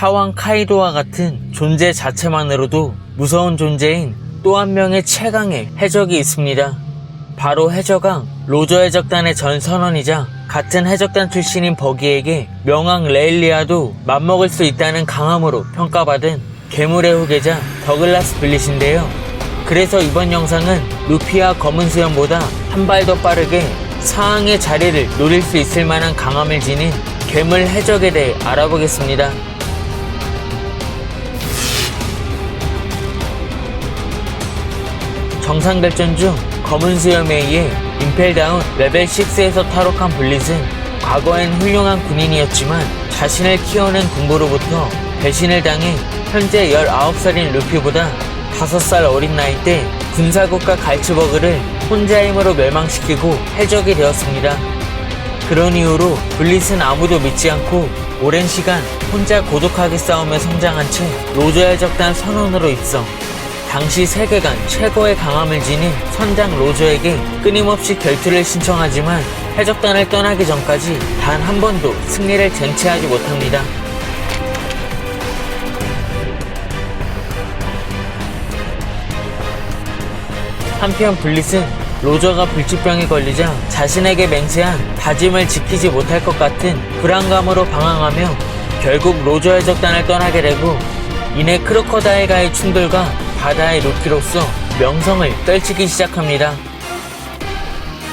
사왕 카이도와 같은 존재 자체만으로도 무서운 존재인 또 한 명의 최강의 해적이 있습니다. 바로 해적왕 로저 해적단의 전 선원이자 같은 해적단 출신인 버기에게 명왕 레일리아도 맞먹을 수 있다는 강함으로 평가받은 괴물의 후계자 더글라스 블릿인데요. 그래서 이번 영상은 루피와 검은 수염보다 한 발 더 빠르게 상황의 자리를 노릴 수 있을 만한 강함을 지닌 괴물 해적에 대해 알아보겠습니다. 정상결전 중 검은 수염에 의해 임펠다운 레벨 6에서 탈옥한 블릿은 과거엔 훌륭한 군인이었지만 자신을 키워낸 군부로부터 배신을 당해 현재 19살인 루피보다 5살 어린 나이 때 군사국가 갈츠버그를 혼자 힘으로 멸망시키고 해적이 되었습니다. 그런 이후로 블릿은 아무도 믿지 않고 오랜 시간 혼자 고독하게 싸우며 성장한 채 로저 해적단 선원으로 입성. 당시 세계관 최고의 강함을 지닌 선장 로저에게 끊임없이 결투를 신청하지만 해적단을 떠나기 전까지 단 한 번도 승리를 쟁취하지 못합니다. 한편 블릿은 로저가 불치병에 걸리자 자신에게 맹세한 다짐을 지키지 못할 것 같은 불안감으로 방황하며 결국 로저 해적단을 떠나게 되고 이내 크로커다일과의 충돌과 바다의 루키로서 명성을 떨치기 시작합니다.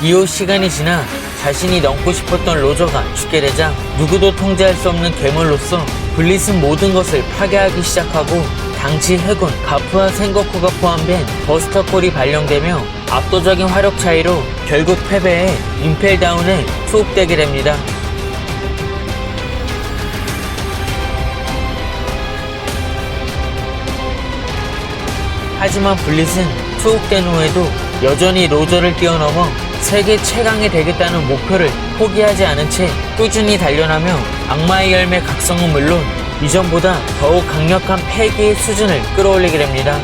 이후 시간이 지나 자신이 넘고 싶었던 로저가 죽게 되자 누구도 통제할 수 없는 괴물로서 블릿은 모든 것을 파괴하기 시작하고 당시 해군 가프와 생거쿠가 포함된 버스터콜이 발령되며 압도적인 화력 차이로 결국 패배해 임펠다운에 투옥되게 됩니다. 하지만 블릿은 투옥된 후에도 여전히 로저를 뛰어넘어 세계 최강이 되겠다는 목표를 포기하지 않은 채 꾸준히 단련하며 악마의 열매 각성은 물론 이전보다 더욱 강력한 패기의 수준을 끌어올리게 됩니다.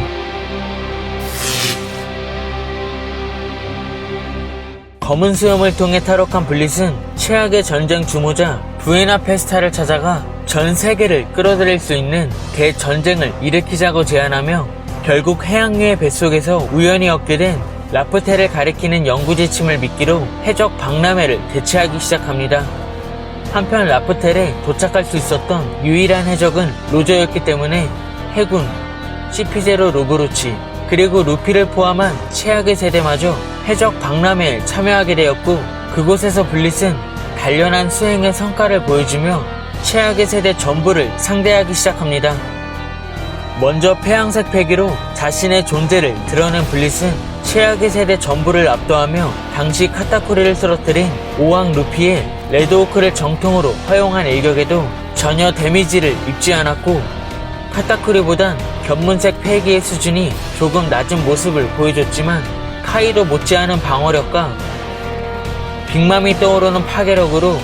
검은 수염을 통해 탈옥한 블릿은 최악의 전쟁 주모자 부에나 페스타를 찾아가 전 세계를 끌어들일 수 있는 대전쟁을 일으키자고 제안하며 결국 해양류의 뱃속에서 우연히 얻게 된 라프텔을 가리키는 영구 지침을 미끼로 해적 박람회를 대체하기 시작합니다. 한편 라프텔에 도착할 수 있었던 유일한 해적은 로저였기 때문에 해군, 시피제로 로브루치, 그리고 루피를 포함한 최악의 세대마저 해적 박람회에 참여하게 되었고 그곳에서 블릿은 단련한 수행의 성과를 보여주며 최악의 세대 전부를 상대하기 시작합니다. 먼저 폐양색 패기로 자신의 존재를 드러낸 블릿은 최악의 세대 전부를 압도하며 당시 카타쿠리를 쓰러뜨린 오왕 루피의 레드오크를 정통으로 허용한 일격에도 전혀 데미지를 입지 않았고 카타쿠리보단 견문색 패기의 수준이 조금 낮은 모습을 보여줬지만 카이도 못지않은 방어력과 빅맘이 떠오르는 파괴력으로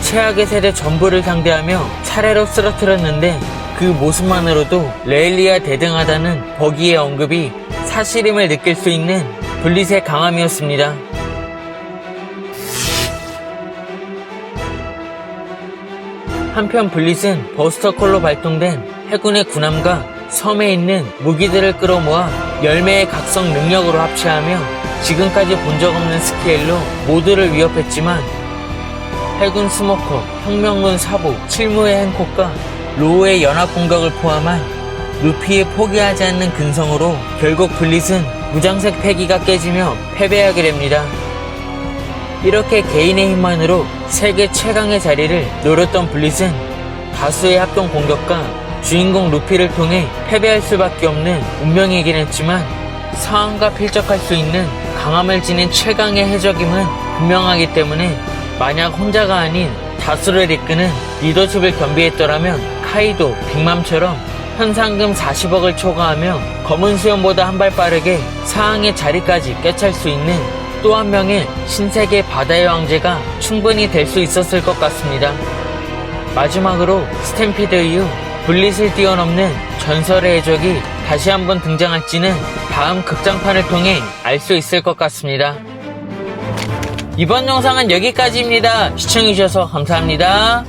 최악의 세대 전부를 상대하며 차례로 쓰러뜨렸는데 그 모습만으로도 레일리아 대등하다는 버기의 언급이 사실임을 느낄 수 있는 블릿의 강함이었습니다. 한편 블릿은 버스터 콜로 발동된 해군의 군함과 섬에 있는 무기들을 끌어모아 열매의 각성 능력으로 합체하며 지금까지 본 적 없는 스케일로 모두를 위협했지만 해군 스모커, 혁명군 사보, 칠무의 행콕과 로우의 연합 공격을 포함한 루피의 포기하지 않는 근성으로 결국 블릿은 무장색 패기가 깨지며 패배하게 됩니다. 이렇게 개인의 힘만으로 세계 최강의 자리를 노렸던 블릿은 다수의 합동 공격과 주인공 루피를 통해 패배할 수밖에 없는 운명이긴 했지만 상황과 필적할 수 있는 강함을 지닌 최강의 해적임은 분명하기 때문에 만약 혼자가 아닌 다수를 이끄는 리더십을 겸비했더라면 카이도, 빅맘처럼 현상금 40억을 초과하며 검은 수염보다 한 발 빠르게 상황의 자리까지 꿰찰 수 있는 또 한 명의 신세계 바다의 왕제가 충분히 될 수 있었을 것 같습니다. 마지막으로 스탬피드 이후 블릿을 뛰어넘는 전설의 해적이 다시 한번 등장할지는 다음 극장판을 통해 알 수 있을 것 같습니다. 이번 영상은 여기까지입니다. 시청해주셔서 감사합니다.